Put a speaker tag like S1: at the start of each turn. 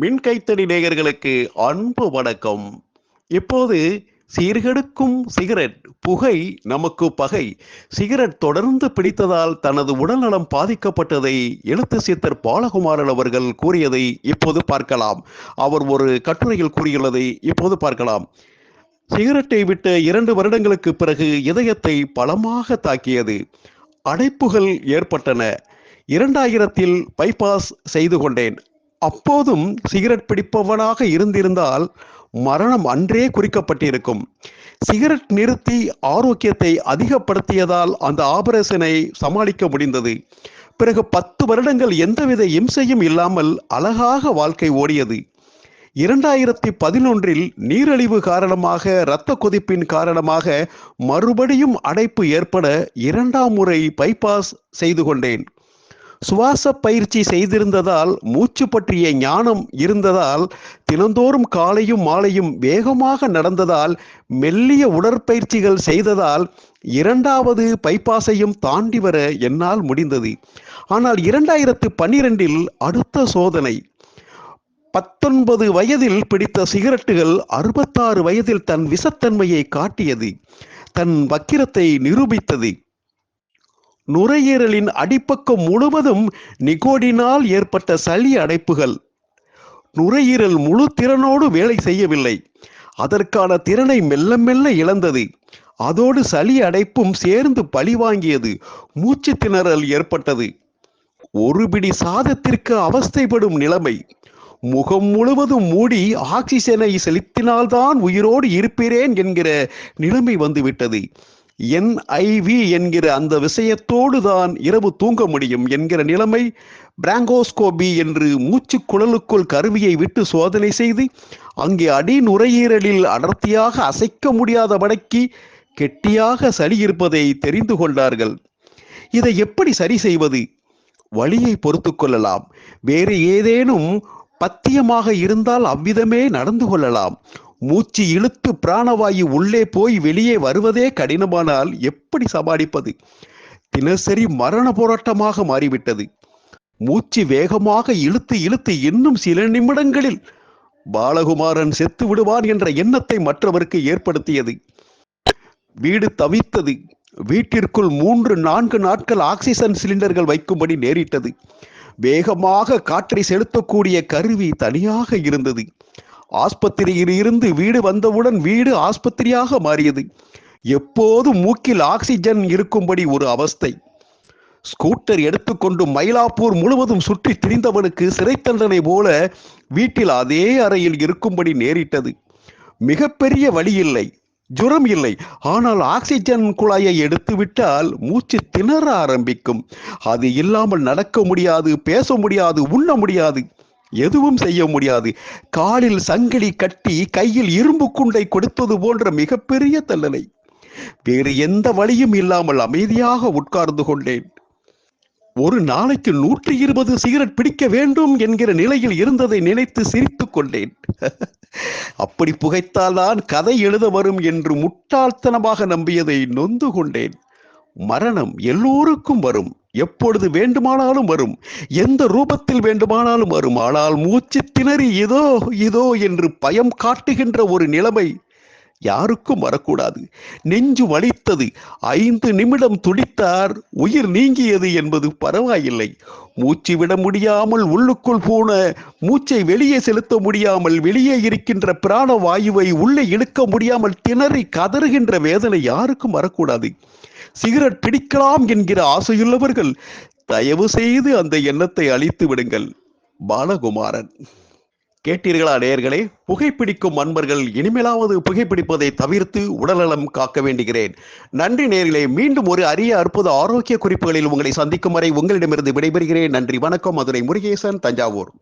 S1: மின்கைத்தடி நேயர்களுக்கு அன்பு வணக்கம். இப்போது சீர்கெடுக்கும் சிகரெட் புகை நமக்கு பகை. சிகரெட் தொடர்ந்து பிடித்ததால் தனது உடல்நலம் பாதிக்கப்பட்டதை எழுத்து சித்தர் பாலகுமாரன் அவர்கள் கூறியதை இப்போது பார்க்கலாம். அவர் ஒரு கட்டுரையில் கூறியுள்ளதை இப்போது பார்க்கலாம். சிகரெட்டை விட்ட இரண்டு வருடங்களுக்கு பிறகு இதயத்தை பலமாக தாக்கியது. அடைப்புகள் ஏற்பட்டன. இரண்டாயிரத்தில் பைபாஸ் செய்து கொண்டேன். அப்போதும் சிகரெட் பிடிப்பவனாக இருந்திருந்தால் மரணம் அன்றே குறிக்கப்பட்டிருக்கும். சிகரெட் நிறுத்தி ஆரோக்கியத்தை அதிகப்படுத்தியதால் அந்த ஆபரேஷனை சமாளிக்க முடிந்தது. பிறகு பத்து வருடங்கள் எந்தவித இம்சையும் இல்லாமல் அழகாக வாழ்க்கை ஓடியது. இரண்டாயிரத்தி பதினொன்றில் நீரழிவு காரணமாக இரத்த கொதிப்பின் காரணமாக மறுபடியும் அடைப்பு ஏற்பட இரண்டாம் முறை பைபாஸ் செய்து கொண்டேன். சுவாச பயிற்சி செய்திருந்ததால் மூச்சு பற்றிய ஞானம் இருந்ததால் தினந்தோறும் காலையும் மாலையும் வேகமாக நடந்ததால் மெல்லிய உடற்பயிற்சிகள் செய்ததால் இரண்டாவது பைபாஸையும் தாண்டி வர என்னால் முடிந்தது. ஆனால் இரண்டாயிரத்து பன்னிரெண்டில் அடுத்த சோதனை. பத்தொன்பது வயதில் பிடித்த சிகரெட்டுகள் அறுபத்தாறு வயதில் தன் விஷத்தன்மையை காட்டியது. தன் வக்கிரத்தை நிரூபித்தது. நுரையீரலின் அடிப்பக்கம் முழுவதும் நிகோடினால் ஏற்பட்ட சளி அடைப்புகள். நுரையீரல் முழு திறனோடு வேலை செய்யவில்லை. அதற்கான திறனை மெல்ல மெல்ல இழந்தது. அதோடு சளி அடைப்பும் சேர்ந்து பழிவாங்கியது மூச்சு திணறல் ஏற்பட்டது. ஒருபிடி சாதத்திற்கு அவஸ்தைப்படும் நிலைமை. முகம் முழுவதும் மூடி ஆக்சிஜனை செலுத்தினால்தான் உயிரோடு இருப்பேன் என்கிற நிலைமை வந்துவிட்டது. என்ஐவி என்கிற அந்த விஷயத்தோடு தான் இரவு தூங்க முடியும் என்கிற நிலைமை பிராங்கோஸ்கோபி என்று மூச்சு குழலுக்குள் கருவியை விட்டு சோதனை செய்து அங்கே அடி நுரையீரலில் அடர்த்தியாக அசைக்க முடியாதபடிக்கு கெட்டியாக சளி இருப்பதை தெரிந்து கொண்டார்கள். இதை எப்படி சரி செய்வது? வழியை பொறுத்து கொள்ளலாம். வேறு ஏதேனும் பத்தியமாக இருந்தால் அவ்விதமே நடந்து கொள்ளலாம். மூச்சு இழுத்து பிராணவாயு உள்ளே போய் வெளியே வருவதே கடினமானால் எப்படி சமாளிப்பது? தினசரி மரண போராட்டமாக மாறிவிட்டது. மூச்சு வேகமாக இழுத்து இழுத்து இன்னும் சில நிமிடங்களில் பாலகுமாரன் செத்து விடுவான் என்ற எண்ணத்தை மற்றவருக்கு ஏற்படுத்தியது. வீடு தவித்தது. வீட்டிற்குள் மூன்று நான்கு நாட்கள் ஆக்சிஜன் சிலிண்டர்கள் வைக்கும்படி நேரிட்டது. வேகமாக காற்றை செலுத்தக்கூடிய கருவி தனியாக இருந்தது. ஆஸ்பத்திரியில் இருந்து வீடு வந்தவுடன் வீடு ஆஸ்பத்திரியாக மாறியது. எப்போதும் மூக்கில் ஆக்சிஜன் இருக்கும்படி ஒரு அவஸ்தை. ஸ்கூட்டர் எடுத்துக்கொண்டு மயிலாப்பூர் முழுவதும் சுற்றி திரிந்தவனுக்கு சிறை தண்டனை போல வீட்டில் அதே அறையில் இருக்கும்படி நேரிட்டது. மிகப்பெரிய வழி இல்லை ஜுரம் இல்லை. ஆனால் ஆக்சிஜன் குழாயை எடுத்துவிட்டால் மூச்சு திணற ஆரம்பிக்கும். அது இல்லாமல் நடக்க முடியாது பேச முடியாது உண்ண முடியாது. எதுவும் செய்ய முடியாது. காலில் சங்கிலி கட்டி கையில் இரும்பு குண்டை கொடுத்தது போன்ற மிகப்பெரிய தண்டனை. வேறு எந்த வழியும் இல்லாமல் அமைதியாக உட்கார்ந்து கொண்டேன். ஒரு நாளைக்கு நூற்றி இருபது சிகரெட் பிடிக்க வேண்டும் என்கிற நிலையில் இருந்ததை நினைத்து சிரித்துக் கொண்டேன். அப்படி புகைத்தால்தான் கதை எழுத வரும் என்று முட்டாள்தனமாக நம்பியதை நொந்து கொண்டேன். மரணம் எல்லோருக்கும் வரும். எப்பொழுது வேண்டுமானாலும் வரும். எந்த ரூபத்தில் வேண்டுமானாலும் வரும். ஆனால் மூச்சு திணறி இதோ இதோ என்று பயம் காட்டுகின்ற ஒரு நிலைமை யாருக்கும் வரக்கூடாது. நெஞ்சு வலித்தது. ஐந்து நிமிடம் துடித்தார். உயிர் நீங்கியது என்பது பரவாயில்லை. மூச்சு விட முடியாமல் உள்ளுக்குள் போன மூச்சை வெளியே செலுத்த முடியாமல் வெளியே இருக்கின்ற பிராண வாயுவை உள்ளே இழுக்க முடியாமல் திணறி கதறுகின்ற வேதனை யாருக்கும் வரக்கூடாது. சிகரெட் பிடிக்கலாம் என்கிற ஆசையுள்ளவர்கள் தயவு செய்து அந்த எண்ணத்தை அழித்து விடுங்கள். பாலகுமாரன். கேட்டீர்களா நேயர்களே? புகைப்பிடிக்கும் அன்பர்கள் இனிமேலாவது புகைப்பிடிப்பதை தவிர்த்து உடல்நலம் காக்க வேண்டுகிறேன். நன்றி நேர்களே மீண்டும் ஒரு அரிய அற்புத ஆரோக்கிய குறிப்புகளில் உங்களை சந்திக்கும் வரை உங்களிடமிருந்து விடைபெறுகிறேன். நன்றி வணக்கம். மதுரை முருகேசன் தஞ்சாவூர்.